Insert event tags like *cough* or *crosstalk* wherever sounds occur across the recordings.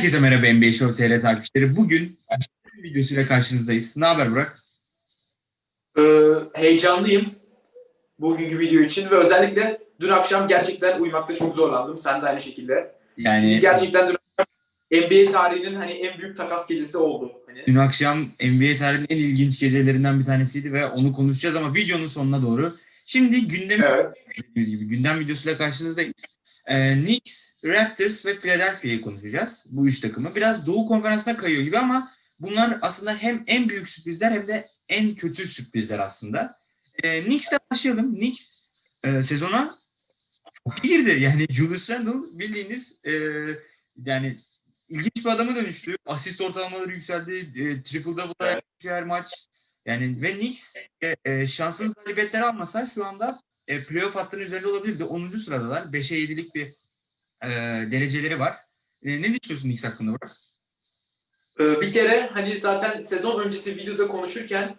Herkese merhaba NBA Show TR takipçileri. Bugün videosuyla karşınızdayız. Ne haber Burak? Ee, heyecanlıyım bugünkü video için ve özellikle dün akşam gerçekten uyumakta çok zorlandım. Sen de aynı şekilde. Yani Çünkü gerçekten dün akşam NBA tarihinin hani en büyük takas gecesi oldu. Hani dün akşam NBA tarihinin en ilginç gecelerinden bir tanesiydi ve onu konuşacağız ama videonun sonuna doğru. Şimdi gündemi evet. gibi gündem videosuyla karşınızdayız. Ee, Knicks, Raptors ve Philadelphia'yı konuşacağız. Bu üç takımı. Biraz Doğu Konferansı'na kayıyor gibi ama bunlar aslında hem en büyük sürprizler hem de en kötü sürprizler aslında. Ee, Knicks'le başlayalım. Knicks e, sezona çok girdi. Yani Julius Randle bildiğiniz e, yani ilginç bir adama dönüştü. Asist ortalamaları yükseldi. E, triple double'a her maç. Yani ve Knicks e, e, şanssız galibiyetler almasa şu anda e, playoff hattının üzerinde olabilirdi. 10. sıradalar. 5'e 7'lik bir e, dereceleri var. E, ne düşünüyorsun Knicks hakkında Burak? Ee, bir kere hani zaten sezon öncesi videoda konuşurken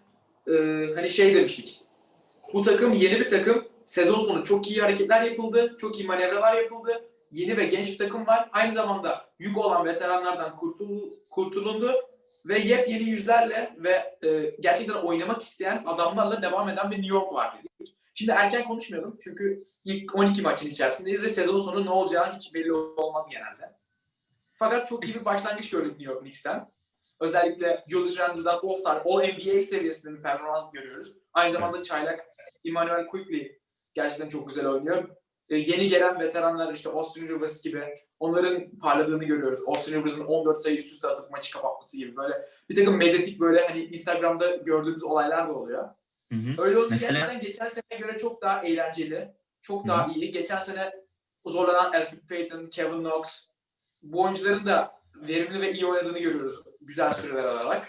e, hani şey demiştik. Bu takım yeni bir takım. Sezon sonu çok iyi hareketler yapıldı. Çok iyi manevralar yapıldı. Yeni ve genç bir takım var. Aynı zamanda yük olan veteranlardan kurtul, kurtulundu. Ve yepyeni yüzlerle ve e, gerçekten oynamak isteyen adamlarla devam eden bir New York var dedik. Şimdi erken konuşmayalım çünkü ilk 12 maçın içerisindeyiz ve sezon sonu ne olacağı hiç belli olmaz genelde. Fakat çok iyi bir başlangıç gördük New York Knicks'ten. Özellikle Julius Randle'dan All-Star, All-NBA seviyesinde bir performans görüyoruz. Aynı zamanda çaylak Emmanuel Quickly gerçekten çok güzel oynuyor. Ee, yeni gelen veteranlar işte Austin Rivers gibi onların parladığını görüyoruz. Austin Rivers'ın 14 sayı üst üste atıp maçı kapatması gibi böyle bir takım medyatik böyle hani Instagram'da gördüğümüz olaylar da oluyor. Hı hı. Öyle olunca Mesela- gerçekten geçen seneye göre çok daha eğlenceli, çok daha iyi. Geçen sene zorlanan Alfred Payton, Kevin Knox bu oyuncuların da verimli ve iyi oynadığını görüyoruz güzel süreler alarak.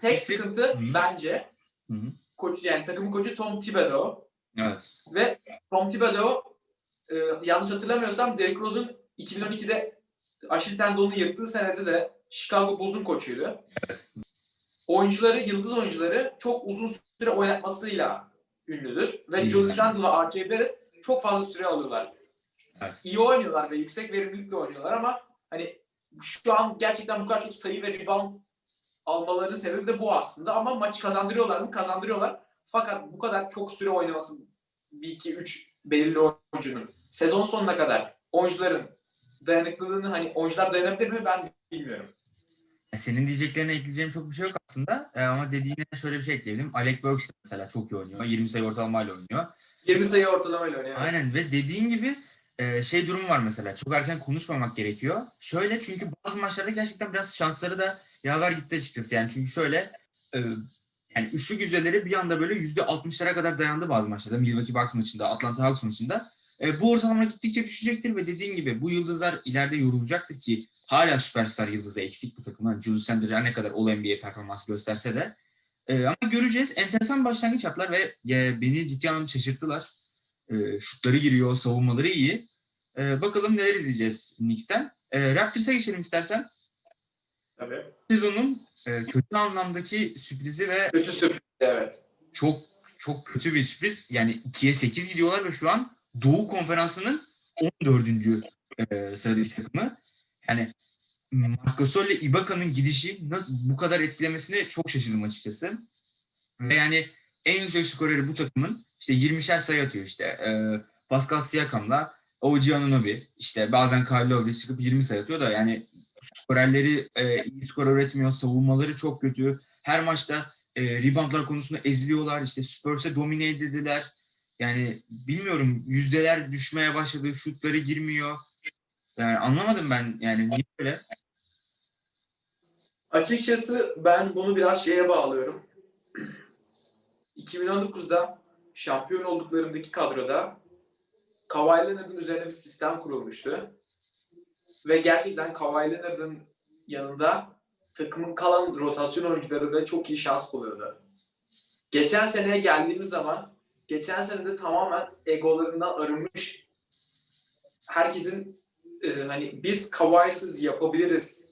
Tek Peki- sıkıntı Hı. bence Hı hı. koç yani takımın koçu Tom Thibodeau Evet. ve Tom Thibodeau e, yanlış hatırlamıyorsam Derrick Rose'un 2012'de Aşil tendonunu yırttığı senede de Chicago Bulls'un koçuydu. Evet. Oyuncuları, yıldız oyuncuları çok uzun süre oynatmasıyla ünlüdür. Ve İyi. Julius Randle ve R.J. Barrett çok fazla süre alıyorlar. Evet. İyi oynuyorlar ve yüksek verimlilikle oynuyorlar ama hani şu an gerçekten bu kadar çok sayı ve rebound almalarının sebebi de bu aslında. Ama maçı kazandırıyorlar mı? Kazandırıyorlar. Fakat bu kadar çok süre oynaması 1 2 3 belirli oyuncunun sezon sonuna kadar oyuncuların dayanıklılığını hani oyuncular dayanabilir mi ben bilmiyorum. Ya Senin diyeceklerine ekleyeceğim çok bir şey yok aslında. E, ama dediğine şöyle bir şey ekleyelim. Alec Burks mesela çok iyi oynuyor. 20 sayı ortalamayla oynuyor. 20 sayı ortalamayla oynuyor. Aynen ve dediğin gibi e, şey durum var mesela. Çok erken konuşmamak gerekiyor. Şöyle çünkü bazı maçlarda gerçekten biraz şansları da yaver gitti açıkçası. Yani çünkü şöyle e, yani üçlük yüzdeleri bir anda böyle yüzde 60'lara kadar dayandı bazı maçlarda. Milwaukee Bucks maçında, Atlanta Hawks maçında. E, bu ortalama gittikçe düşecektir ve dediğin gibi bu yıldızlar ileride yorulacaktır ki hala süperstar yıldızı eksik bu takımda. Yani Julius her ne kadar All-NBA performansı gösterse de. E, ama göreceğiz. Enteresan başlangıç yaptılar ve e, beni ciddi anlamda şaşırttılar. E, şutları giriyor, savunmaları iyi. E, bakalım neler izleyeceğiz Knicks'ten. E, Raptors'a geçelim istersen. Tabii. Sezonun e, kötü anlamdaki sürprizi ve Kötü sürpriz evet. çok çok kötü bir sürpriz. Yani 2'ye 8 gidiyorlar ve şu an Doğu Konferansı'nın 14. E, sıradaki takımı. Yani Marc Gasol ile Ibaka'nın gidişi nasıl bu kadar etkilemesine çok şaşırdım açıkçası. Ve yani en yüksek skoreri bu takımın işte 20'şer sayı atıyor işte. E, Pascal Siakam'la OG Anunoby işte bazen Kyle Lowry çıkıp 20 sayı atıyor da yani skorerleri e, iyi skor üretmiyor. Savunmaları çok kötü. Her maçta e, reboundlar konusunda eziliyorlar. İşte Spurs'e domine edildiler. Yani bilmiyorum yüzdeler düşmeye başladı. Şutları girmiyor. Yani anlamadım ben yani niye böyle? Açıkçası ben bunu biraz şeye bağlıyorum. 2019'da şampiyon olduklarındaki kadroda Kawhi Leonard'ın üzerine bir sistem kurulmuştu. Ve gerçekten Kawhi Leonard'ın yanında takımın kalan rotasyon oyuncuları da çok iyi şans buluyordu. Geçen seneye geldiğimiz zaman geçen sene de tamamen egolarından arınmış herkesin e, hani biz Kawhi'siz yapabiliriz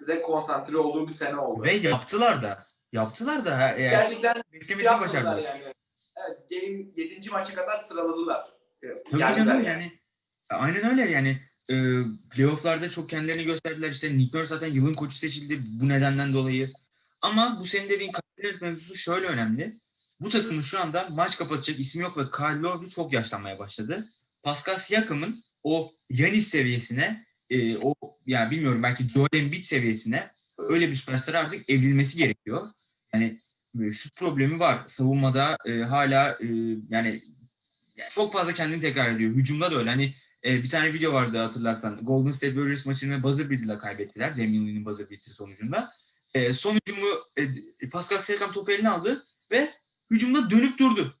bize konsantre olduğu bir sene oldu. Ve yaptılar da. Yaptılar da. Yani Gerçekten beklemediğini yapmadılar başardılar. yani. Evet, game 7. maça kadar sıraladılar. Tabii Geldiler canım yani. yani. Aynen öyle yani. e, playofflarda çok kendilerini gösterdiler. İşte Nick Nurse zaten yılın koçu seçildi bu nedenden dolayı. Ama bu senin dediğin Kyle mevzusu şöyle önemli. Bu takımın şu anda maç kapatacak ismi yok ve Kyle Lowry çok yaşlanmaya başladı. Pascal Siakam'ın o Yanis seviyesine, e, o yani bilmiyorum belki Joel Embiid seviyesine öyle bir süperstar artık evrilmesi gerekiyor. Yani e, şut problemi var. Savunmada e, hala e, yani, yani çok fazla kendini tekrar ediyor. Hücumda da öyle. Hani e, bir tane video vardı hatırlarsan. Golden State Warriors maçını buzzer beater'la kaybettiler. Damian Lee'nin buzzer beater sonucunda. E, son hücumu e, Pascal Siakam topu eline aldı ve hücumda dönüp durdu.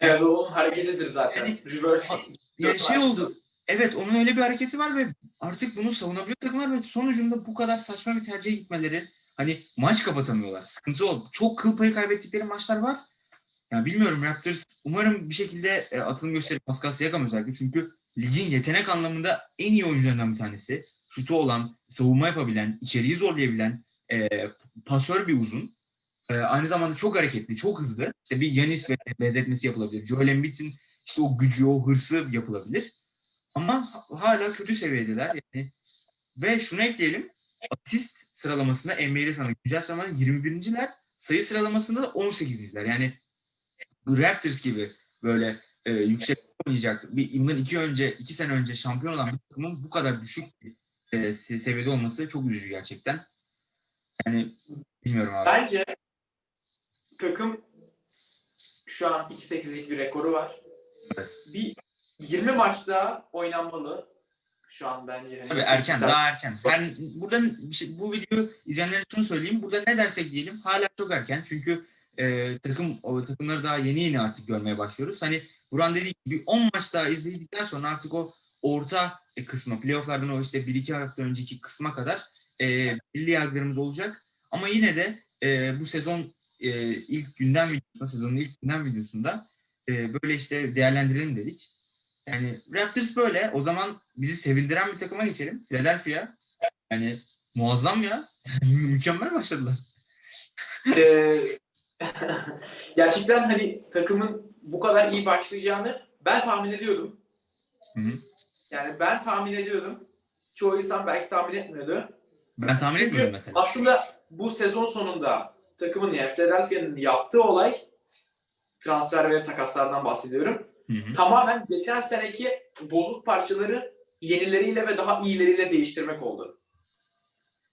Evet o onun hareketidir zaten. Yani- Reverse. Yani şey oldu. Evet onun öyle bir hareketi var ve artık bunu savunabiliyor takımlar ve sonucunda bu kadar saçma bir tercihe gitmeleri hani maç kapatamıyorlar. Sıkıntı oldu. Çok kıl payı kaybettikleri maçlar var. Ya bilmiyorum Raptors umarım bir şekilde e, atılım gösterir Pascal Siakam özellikle çünkü ligin yetenek anlamında en iyi oyuncularından bir tanesi. Şutu olan, savunma yapabilen, içeriği zorlayabilen, e, pasör bir uzun. E, aynı zamanda çok hareketli, çok hızlı. İşte bir Yanis benzetmesi yapılabilir. Joel Embiid'in işte o gücü, o hırsı yapılabilir. Ama ha- hala kötü seviyedeler. Yani. Ve şunu ekleyelim. Asist sıralamasında NBA'de şu anda güncel sıralamada 21.ler. Sayı sıralamasında da 18.ler. Yani Raptors gibi böyle e, yüksek oynayacak bir bundan iki önce iki sene önce şampiyon olan bir takımın bu kadar düşük bir e, se- seviyede olması çok üzücü gerçekten. Yani bilmiyorum abi. Bence takım şu an 2-8'lik bir rekoru var. Evet. Bir 20 maç daha oynanmalı. Şu an bence. Tabii erken, daha erken. Ben buradan şey- bu videoyu izleyenlere şunu söyleyeyim. Burada ne dersek diyelim hala çok erken. Çünkü e, takım o takımları daha yeni yeni artık görmeye başlıyoruz. Hani Buran dediği gibi 10 maç daha izledikten sonra artık o orta e, kısmı, playofflardan o işte 1-2 hafta önceki kısma kadar e, belli yargılarımız olacak. Ama yine de e, bu sezon e, ilk günden videosunda, sezonun ilk günden videosunda e, böyle işte değerlendirelim dedik. Yani Raptors böyle. O zaman bizi sevindiren bir takıma geçelim. Philadelphia. Yani muazzam ya. *laughs* Mükemmel başladılar. Ee, *laughs* gerçekten hani takımın bu kadar iyi başlayacağını ben tahmin ediyordum. Hı hı. Yani ben tahmin ediyordum. Çoğu insan belki tahmin etmiyordu. Ben tahmin Çünkü etmiyorum mesela. aslında bu sezon sonunda takımın yani Philadelphia'nın yaptığı olay transfer ve takaslardan bahsediyorum. Hı hı. Tamamen geçen seneki bozuk parçaları yenileriyle ve daha iyileriyle değiştirmek oldu.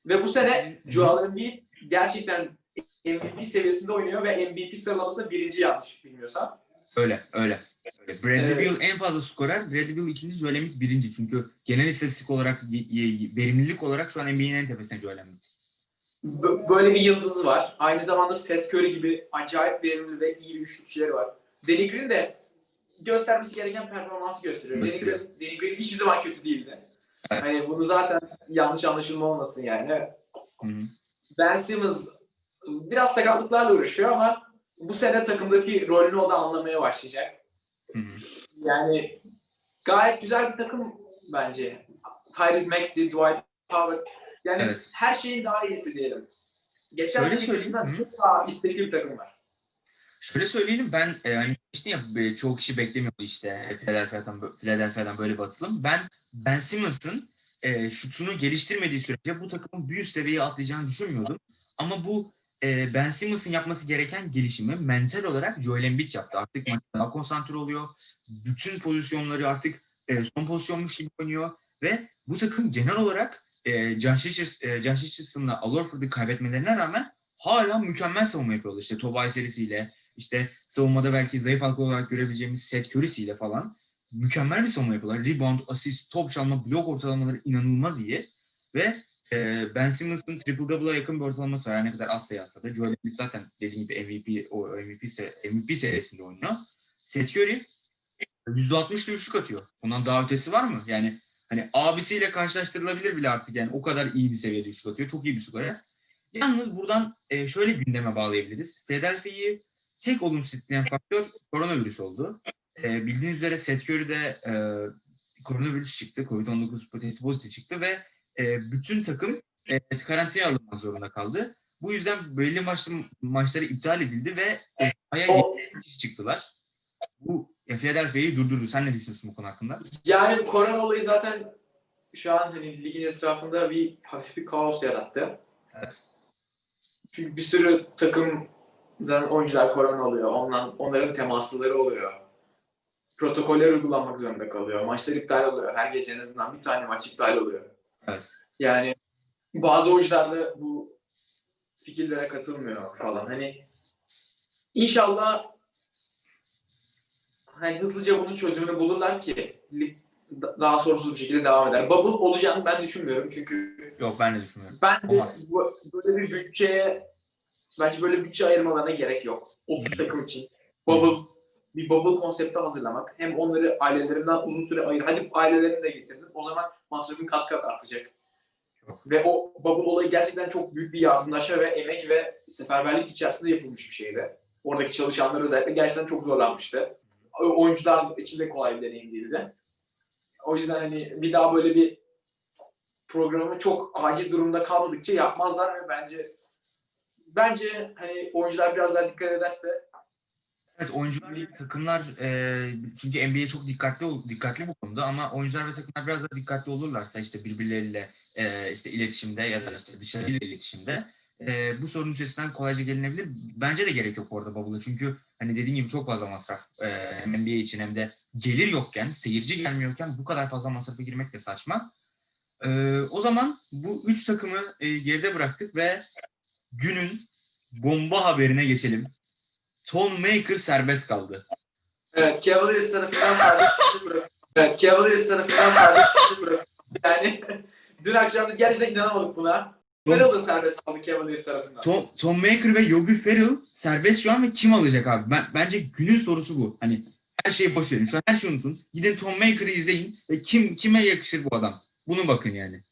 Ve bu sene Joel Embiid gerçekten MVP seviyesinde oynuyor ve MVP sıralamasında birinci yanlış bilmiyorsam. Öyle, öyle. öyle. Bradley Evet. Beal en fazla skorer. Bradley Beal ikinci, Joel Embiid birinci. Çünkü genel istatistik olarak, verimlilik olarak şu an NBA'nin en tepesinde Joel Embiid. Böyle bir yıldızı var. Aynı zamanda Seth Curry gibi acayip verimli ve iyi bir üçlükçüleri var. Danny Green de göstermesi gereken performansı gösteriyor. Gösteriyor. Danny Green hiçbir zaman kötü değildi. Evet. Hani bunu zaten yanlış anlaşılma olmasın yani. Hı hı. Ben Simmons biraz sakatlıklarla uğraşıyor ama bu sene takımdaki rolünü o da anlamaya başlayacak. Hı hı. Yani gayet güzel bir takım bence. Tyrese Maxey, Dwight Howard. Yani Evet. her şeyin daha iyisi diyelim. Geçen Şöyle sene çok daha istekli bir takım var. Şöyle söyleyelim ben e, hani işte ya e, çoğu kişi beklemiyordu işte Philadelphia'dan, bö- Philadelphia'dan böyle bir atılım. Ben Ben Simmons'ın e, şutunu geliştirmediği sürece bu takımın üst seviyeye atlayacağını düşünmüyordum. Ama bu e, Ben Simmons'ın yapması gereken gelişimi mental olarak Joel Embiid yaptı. Artık daha konsantre oluyor. Bütün pozisyonları artık e, son pozisyonmuş gibi oynuyor ve bu takım genel olarak e, Josh Richards- e, Richardson'la Al Horford'u kaybetmelerine rağmen hala mükemmel savunma yapıyorlar. İşte Tobias serisiyle, işte savunmada belki zayıf halka olarak görebileceğimiz Seth Curry'siyle falan mükemmel bir savunma yapıyorlar. Rebound, asist, top çalma, blok ortalamaları inanılmaz iyi. Ve e, Ben Simmons'ın triple double'a yakın bir ortalaması var. Her ne kadar az sayı alsa da. Joel Embiid zaten dediğim gibi MVP, o MVP, se- MVP seviyesinde oynuyor. Seth Curry %60'lı üçlük atıyor. Ondan daha ötesi var mı? Yani hani abisiyle karşılaştırılabilir bile artık yani o kadar iyi bir seviyede üçlük atıyor. Çok iyi bir skorer. Yalnız buradan e, şöyle gündeme bağlayabiliriz. Philadelphia'yı tek olumsuz etkileyen faktör koronavirüs oldu. E, bildiğiniz üzere Seth Curry de e, koronavirüs çıktı. Covid-19 testi pozitif çıktı ve e, bütün takım e, karantinaya alınmak zorunda kaldı. Bu yüzden belli maçlı, maçları iptal edildi ve e, aya O- 70 kişi çıktılar. Bu e, Philadelphia'yı durdurdu. Sen ne düşünüyorsun bu konu hakkında? Yani korona olayı zaten şu an hani ligin etrafında bir hafif bir kaos yarattı. Evet. Çünkü bir sürü takımdan oyuncular korona oluyor. Ondan, onların temaslıları oluyor. Protokoller uygulanmak zorunda kalıyor. Maçlar iptal oluyor. Her gece en azından bir tane maç iptal oluyor. Evet. Yani bazı oyuncular da bu fikirlere katılmıyor falan. Hani inşallah hani hızlıca bunun çözümünü bulurlar ki lig daha sorunsuz bir şekilde devam eder. Bubble olacağını ben düşünmüyorum çünkü Yok ben de düşünmüyorum. ben de Olmaz. bu, böyle bir bütçeye bence böyle bütçe ayırmalarına gerek yok. 30 takım için. Bubble bir bubble konsepti hazırlamak. Hem onları ailelerinden uzun süre ayır. Hadi ailelerini de getirdin. O zaman masrafın kat kat artacak. Ve o bubble olayı gerçekten çok büyük bir yardımlaşma ve emek ve seferberlik içerisinde yapılmış bir şeydi. Oradaki çalışanlar özellikle gerçekten çok zorlanmıştı. Oyuncular için de kolay bir deneyim değildi. O yüzden hani bir daha böyle bir programı çok acil durumda kalmadıkça yapmazlar ve bence bence hani oyuncular biraz daha dikkat ederse Evet oyuncular takımlar e, çünkü NBA çok dikkatli dikkatli bu konuda ama oyuncular ve takımlar biraz da dikkatli olurlarsa işte birbirleriyle e, işte iletişimde ya da işte dışarıyla iletişimde e, bu sorunun üstesinden kolayca gelinebilir. Bence de gerek yok orada Bubble'a çünkü hani dediğin gibi çok fazla masraf e, hem NBA için hem de gelir yokken, seyirci gelmiyorken bu kadar fazla masrafa girmek de saçma. E, o zaman bu üç takımı e, geride bıraktık ve günün bomba haberine geçelim. Tom Maker serbest kaldı. evet Cavaliers tarafından serbest bırak. Evet Cavaliers tarafından serbest bırak. Yani *laughs* dün akşam biz gerçekten inanamadık buna. Ferrell da serbest kaldı Cavaliers tarafından. Tom, Tom Maker ve Yogi Ferrell serbest şu an ve kim alacak abi? Ben, bence günün sorusu bu. Hani her şeyi boş verin. Şu an her şeyi unutun. Gidin Tom Maker'ı izleyin ve kim kime yakışır bu adam? Bunu bakın yani.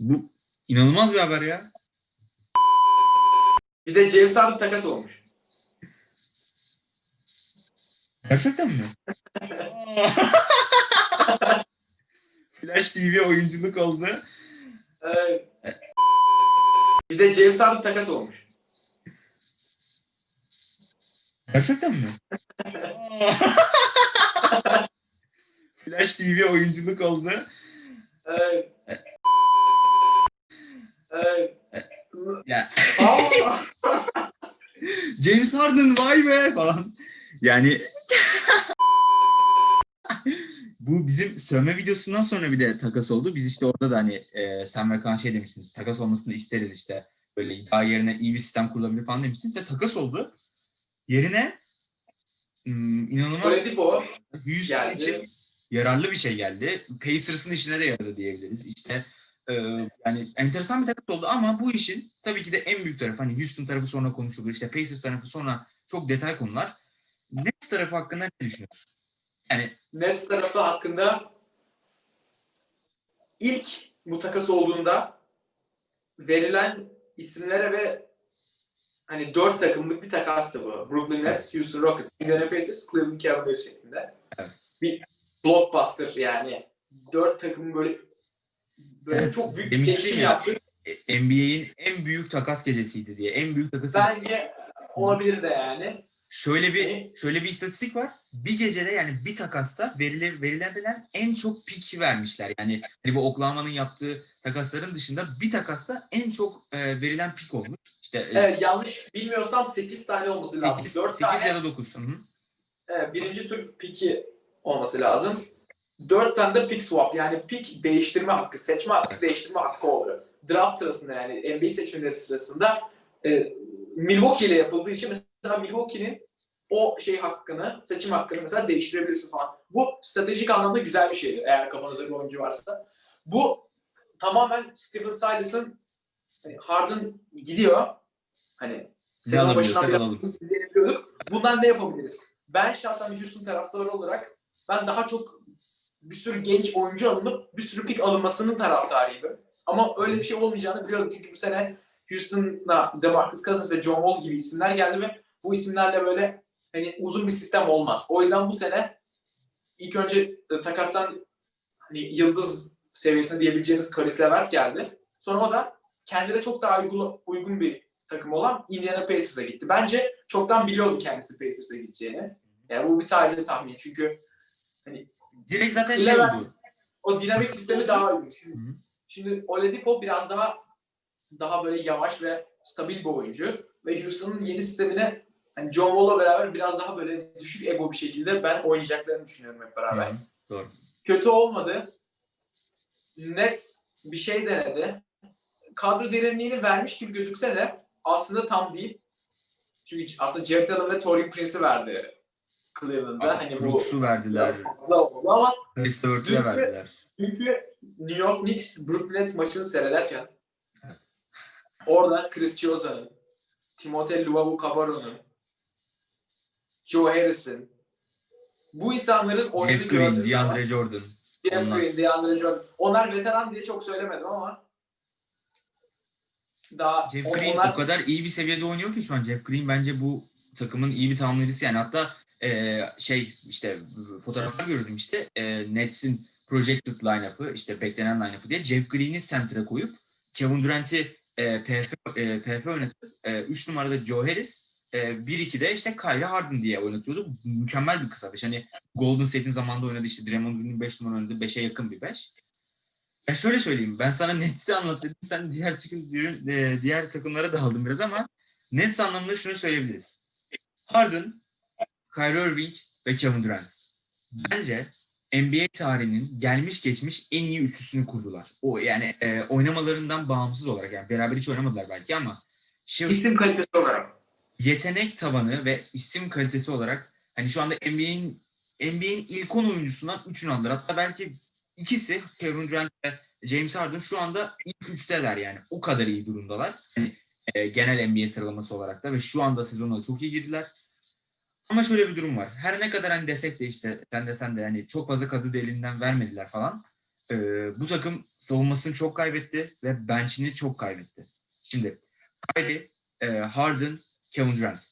Bu inanılmaz bir haber ya. Bir de James Harden takas olmuş. Gerçekten mi? *laughs* Flash TV oyunculuk oldu. Evet. Bir de James Harden takas olmuş. Gerçekten mi? *laughs* Flash TV oyunculuk oldu. Evet. Evet. Ya! *laughs* James Harden vay be falan. Yani *laughs* bu bizim sövme videosundan sonra bir de takas oldu. Biz işte orada da hani e, sen ve Kaan şey demiştiniz. Takas olmasını isteriz işte. Böyle daha yerine iyi bir sistem kurulabilir falan demiştiniz ve takas oldu. Yerine hmm, inanılmaz Oladipo Houston geldi. için yararlı bir şey geldi. Pacers'ın işine de yaradı diyebiliriz. İşte e, yani enteresan bir takas oldu ama bu işin tabii ki de en büyük tarafı hani Houston tarafı sonra konuşulur. işte Pacers tarafı sonra çok detay konular. Nets tarafı hakkında ne düşünüyorsun? Yani Nets tarafı hakkında ilk bu takas olduğunda verilen isimlere ve hani dört takımlık bir takastı bu. Brooklyn Nets, Houston Rockets, Indiana Pacers, Cleveland Cavaliers şeklinde. Evet. Bir blockbuster yani. Dört takımın böyle böyle çok büyük bir değişim ya. yaptı. e, NBA'in en büyük takas gecesiydi diye. En büyük takası. Bence olabilir de yani. Şöyle bir şöyle bir istatistik var. Bir gecede yani bir takasta verilen verilen en çok pik vermişler. Yani hani bu Oklahoma'nın yaptığı takasların dışında bir takasta en çok e, verilen pik olmuş. İşte e, Evet, yanlış bilmiyorsam 8 tane olması lazım. 8, 4 tane ya da 9. Hı hı. Evet, birinci tur piki olması lazım. Dört tane de pick swap yani pick değiştirme hakkı, seçme hakkı, değiştirme hakkı oluyor. Draft sırasında yani NBA seçimleri sırasında e, Milwaukee ile yapıldığı için mesela Milwaukee'nin o şey hakkını, seçim hakkını mesela değiştirebiliyorsun falan. Bu stratejik anlamda güzel bir şeydir eğer kafanızda bir oyuncu varsa. Bu tamamen Stephen Silas'ın hani Harden gidiyor. Hani sezon başından beri izleyebiliyorduk. Bundan ne yapabiliriz? Ben şahsen bir Houston taraftarı olarak ben daha çok bir sürü genç oyuncu alınıp bir sürü pik alınmasının taraftarıydım. Ama öyle bir şey olmayacağını biliyordum. Çünkü bu sene Houston'a DeMarcus Cousins ve John Wall gibi isimler geldi ve bu isimlerle böyle hani uzun bir sistem olmaz. O yüzden bu sene ilk önce e, takastan hani yıldız seviyesinde diyebileceğimiz Karis Levert geldi. Sonra o da kendine çok daha uygun, uygun bir takım olan Indiana Pacers'a gitti. Bence çoktan biliyordu kendisi Pacers'a gideceğini. Yani bu bir sadece tahmin çünkü Direkt zaten şey Levent- oldu. o dinamik sistemi daha uygun. Şimdi, Hı hı. şimdi Oladipo biraz daha daha böyle yavaş ve stabil bir oyuncu ve Houston'ın yeni sistemine hani John Wall'la beraber biraz daha böyle düşük ego bir şekilde ben oynayacaklarını düşünüyorum hep beraber. Hı, Doğru. Kötü olmadı. Nets bir şey denedi. Kadro derinliğini vermiş gibi gözükse de aslında tam değil. Çünkü aslında Jared Allen ve Tory Prince'i verdi Cleveland'da. Hani bu Brooks'u verdiler. fazla oldu ama de Dünkü- verdiler. çünkü New York Knicks Brooklyn Nets maçını seyrederken orada Chris Chioza'nın, Timothée Luwawu-Cabarro'nun, Joe Harris'in bu insanların oyunu Jeff Green, DeAndre Jordan. Jeff onlar. Green, DeAndre Jordan. Onlar veteran diye çok söylemedim ama daha Jeff Green onlar o kadar iyi bir seviyede oynuyor ki şu an. Jeff Green bence bu takımın iyi bir tamamlayıcısı. Yani hatta e, şey işte fotoğraflar gördüm işte e, Nets'in projected line-up'ı işte beklenen line-up'ı diye Jeff Green'i center'a koyup Kevin Durant'i e, PF, e, PF oynatıp 3 numarada Joe Harris e, 1-2'de işte Kyrie Harden diye oynatıyordu. Mükemmel bir kısa beş. Hani Golden State'in zamanında oynadı işte Draymond Green'in 5 numara oynadı. 5'e yakın bir 5. Ya şöyle söyleyeyim. Ben sana Nets'i anlat dedim. Sen diğer çıkın diğer, diğer takımlara daldın biraz ama Nets anlamında şunu söyleyebiliriz. Harden, Kyrie Irving ve Kevin Durant. Bence NBA tarihinin gelmiş geçmiş en iyi üçlüsünü kurdular. O yani e, oynamalarından bağımsız olarak yani beraber hiç oynamadılar belki ama şey, isim kalitesi olarak. yetenek tabanı ve isim kalitesi olarak hani şu anda NBA'in NBA'in ilk 10 oyuncusundan 3'ünü aldılar. Hatta belki ikisi Kevin Durant ve James Harden şu anda ilk üçteler yani. O kadar iyi durumdalar. Hani, e, genel NBA sıralaması olarak da ve şu anda sezona çok iyi girdiler. Ama şöyle bir durum var. Her ne kadar hani desek de işte sen de sen de hani çok fazla kadro da elinden vermediler falan. E, bu takım savunmasını çok kaybetti ve bench'ini çok kaybetti. Şimdi Kyrie, e, Harden, Kevin Durant.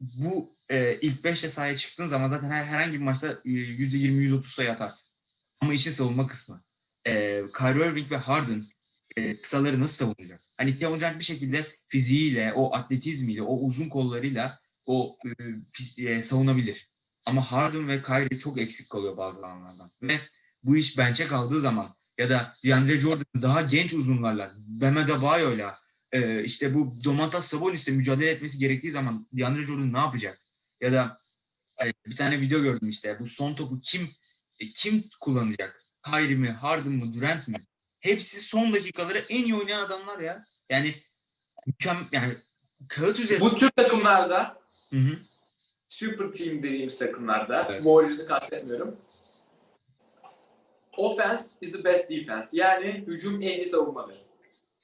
Bu e, ilk 5'te sahaya çıktığın zaman zaten her, herhangi bir maçta e, %20-%30 sayı atarsın. Ama işin savunma kısmı. E, Kyrie Irving ve Harden e, kısaları nasıl savunacak? Hani Kevin Durant bir şekilde fiziğiyle, o atletizmiyle, o uzun kollarıyla o e, e, savunabilir. Ama Harden ve Kyrie çok eksik kalıyor bazı alanlardan. Ve bu iş bench'e kaldığı zaman ya da DeAndre Jordan daha genç uzunlarla, Bam Adebayo'yla e, işte bu Domantas Sabonis'le mücadele etmesi gerektiği zaman DeAndre Jordan ne yapacak? Ya da e, bir tane video gördüm işte bu son topu kim e, kim kullanacak? Kyrie mi, Harden mı, Durant mi? Hepsi son dakikaları en iyi oynayan adamlar ya. Yani mükemmel yani kağıt üzerinde. Bu tür takımlarda Hı hı. super team dediğimiz takımlarda Evet. Warriors'ı kastetmiyorum. Offense is the best defense. Yani hücum en iyi savunmadır.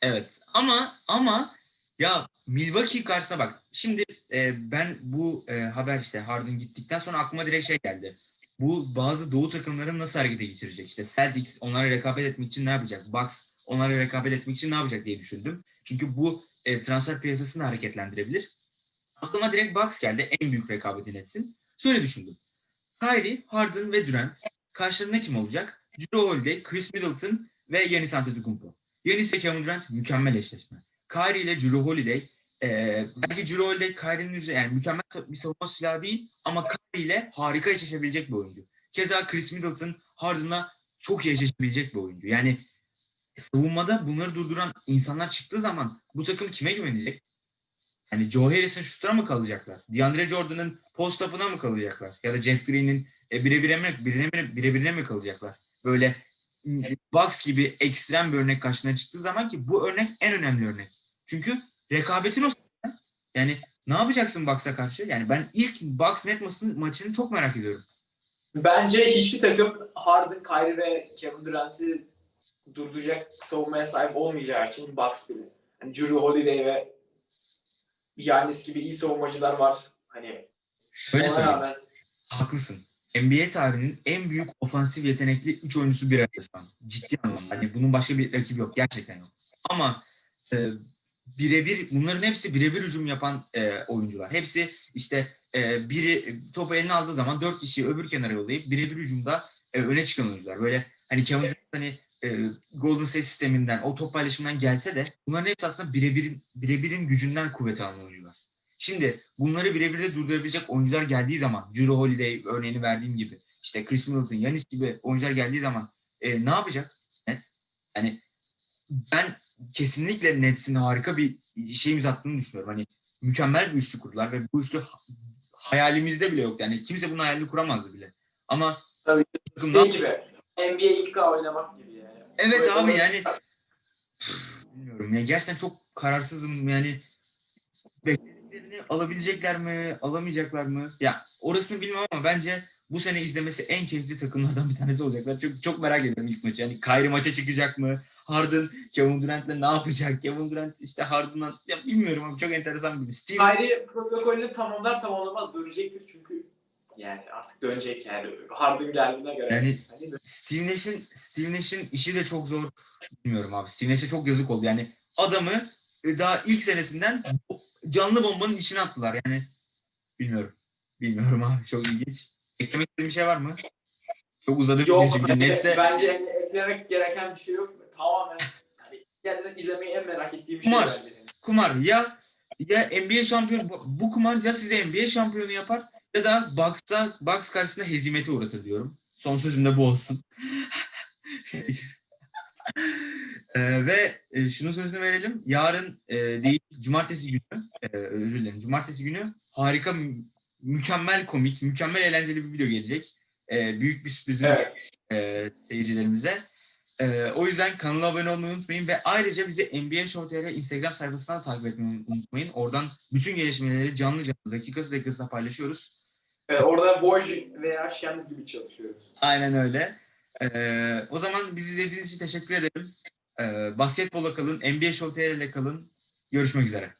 Evet ama ama ya Milwaukee karşısına bak. Şimdi e, ben bu e, haber işte Harden gittikten sonra aklıma direkt şey geldi. Bu bazı doğu takımları nasıl harekete geçirecek? İşte Celtics onlara rekabet etmek için ne yapacak? Bucks onlara rekabet etmek için ne yapacak diye düşündüm. Çünkü bu e, transfer piyasasını hareketlendirebilir. Aklıma direkt Bucks geldi en büyük rekabetin etsin. Şöyle düşündüm. Kyrie, Harden ve Durant karşılarında kim olacak? Drew Holiday, Chris Middleton ve Giannis Antetokounmpo. Giannis ve Kevin Durant mükemmel eşleşme. Kyrie ile Drew Holiday e, belki Drew Holiday Kyrie'nin üzerine yani mükemmel bir savunma silahı değil ama Kyrie ile harika eşleşebilecek bir oyuncu. Keza Chris Middleton Harden'la çok iyi eşleşebilecek bir oyuncu. Yani savunmada bunları durduran insanlar çıktığı zaman bu takım kime güvenecek? Yani Joe Harris'in şutuna mı kalacaklar? DeAndre Jordan'ın post-up'ına mı kalacaklar? Ya da Jeff Green'in e, birebirine mi, birine mi, birebirine mi kalacaklar? Böyle Bucks gibi ekstrem bir örnek karşına çıktığı zaman ki bu örnek en önemli örnek. Çünkü rekabetin o yani ne yapacaksın Bucks'a karşı? Yani ben ilk Bucks net maçını, çok merak ediyorum. Bence hiçbir takım Harden, Kyrie ve Kevin Durant'i durduracak savunmaya sahip olmayacağı için Bucks gibi. Hani Drew Holiday ve Giannis gibi iyi savunmacılar var. Hani Şöyle ona söyleyeyim. rağmen Haklısın. NBA tarihinin en büyük ofansif yetenekli 3 oyuncusu bir arada şu an. Ciddi anlamda. Hani bunun başka bir rakibi yok. Gerçekten yok. Ama e, birebir bunların hepsi birebir hücum yapan e, oyuncular. Hepsi işte e, biri topu eline aldığı zaman dört kişiyi öbür kenara yollayıp birebir hücumda e, öne çıkan oyuncular. Böyle hani Kevin Durant hani Golden State sisteminden o top paylaşımından gelse de bunların hepsi aslında birebirin birebirin gücünden kuvvet alan oyuncular. Şimdi bunları birebir de durdurabilecek oyuncular geldiği zaman Drew Holiday örneğini verdiğim gibi işte Chris Middleton, Yanis gibi oyuncular geldiği zaman e, ne yapacak Net? Yani ben kesinlikle Nets'in harika bir şey imza attığını düşünüyorum. Hani mükemmel bir üçlü kurdular ve bu üçlü ha- hayalimizde bile yok. Yani kimse bunun hayalini kuramazdı bile. Ama Tabii. takımdan Şey gibi. NBA ilk oynamak gibi. Evet Böyle abi olur. yani bilmiyorum ya gerçekten çok kararsızım yani beklediklerini alabilecekler mi alamayacaklar mı ya orasını bilmem ama bence bu sene izlemesi en keyifli takımlardan bir tanesi olacaklar. Çok çok merak ediyorum ilk maçı. Yani Kyrie maça çıkacak mı? Harden Kevin Durant'le ne yapacak? Kevin Durant işte Harden'dan ya bilmiyorum abi çok enteresan bir Steve Kyrie protokolünü tamamlar tamamlamaz dönecektir çünkü yani artık dönecek yani Harden geldiğine göre. Yani- Hani Steve Nash'in Steve Nash'in işi de çok zor. Bilmiyorum abi. Steve Nash'e çok yazık oldu. Yani adamı e, daha ilk senesinden canlı bombanın içine attılar. Yani bilmiyorum. Bilmiyorum abi. Çok ilginç. Eklemek istediğin bir şey var mı? Çok uzadı Yok çünkü bence, netse bence eklemek gereken bir şey yok. Tamamen yani gerçekten izlemeyi en merak ettiğim bir şey Kumar. bence. kumar ya ya NBA şampiyonu bu kumar ya size NBA şampiyonu yapar ya da Bucks'a Bucks karşısında hezimete uğratır diyorum. Son sözüm de bu olsun. *laughs* Ee, ve e, şunun sözünü verelim. Yarın e, değil, cumartesi günü, e, özür dilerim, cumartesi günü harika, mü- mükemmel komik, mükemmel eğlenceli bir video gelecek. E, büyük bir sürprizim Evet. e, seyircilerimize. E, o yüzden kanala abone olmayı unutmayın ve ayrıca bizi NBA Show TR Instagram sayfasından da takip etmeyi unutmayın. Oradan bütün gelişmeleri canlı canlı dakikası dakikasına paylaşıyoruz. Ee, orada Woj veya Şems gibi çalışıyoruz. Aynen öyle. E, o zaman bizi izlediğiniz için teşekkür ederim. E, basketbola kalın, NBA Show TR ile kalın. Görüşmek üzere.